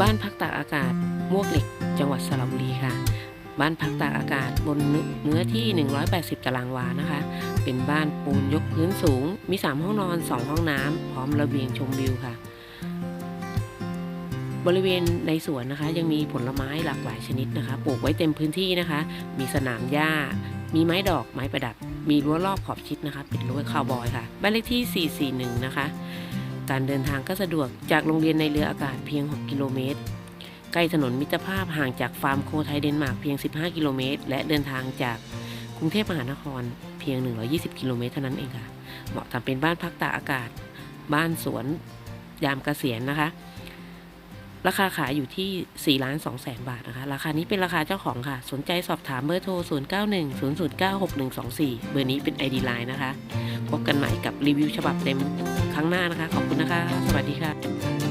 บ้านพักตากอากาศมวกเหล็ก จังหวัดสระบุรีค่ะ บ้านพักตากอากาศบนเนื้อที่ 180 ตารางวานะคะ เป็นบ้านปูนยกพื้นสูง มี 3 ห้องนอน 2 ห้องน้ำพร้อมระเบียงชมวิวค่ะ บริเวณในสวนนะคะ ยังมีผลไม้หลากหลายชนิดนะคะ ปลูกไว้เต็มพื้นที่นะคะ มีสนามหญ้า มีไม้ดอกไม้ประดับ มีรั้วรอบขอบชิดนะคะ เป็นรั้วคาวบอยค่ะ บ้านเลขที่ 441 นะคะ การเดินทางก็สะดวกจากโรงเรียนในเรืออากาศเพียง 6 กิโลเมตร ใกล้ถนนมิตรภาพห่างจากฟาร์มโคไทยเดนมาร์กเพียง 15 กิโลเมตร และเดินทางจากกรุงเทพมหานครเพียง 120 กิโลเมตรเท่านั้นเองค่ะ เหมาะทำเป็นบ้านพักตากอากาศ บ้านสวนยามเกษียณนะคะ ราคาขายอยู่ที่4ล้าน2แสนบาทนะคะ ราคานี้เป็นราคาเจ้าของค่ะ สนใจสอบถามเบอร์โทร 0 9 1 0 0 9 6 1 2 4 เบอร์นี้เป็น ID Line นะคะ พบกันใหม่กับรีวิวฉบับเต็ม ครั้งหน้านะคะ ขอบคุณนะคะ สวัสดีค่ะ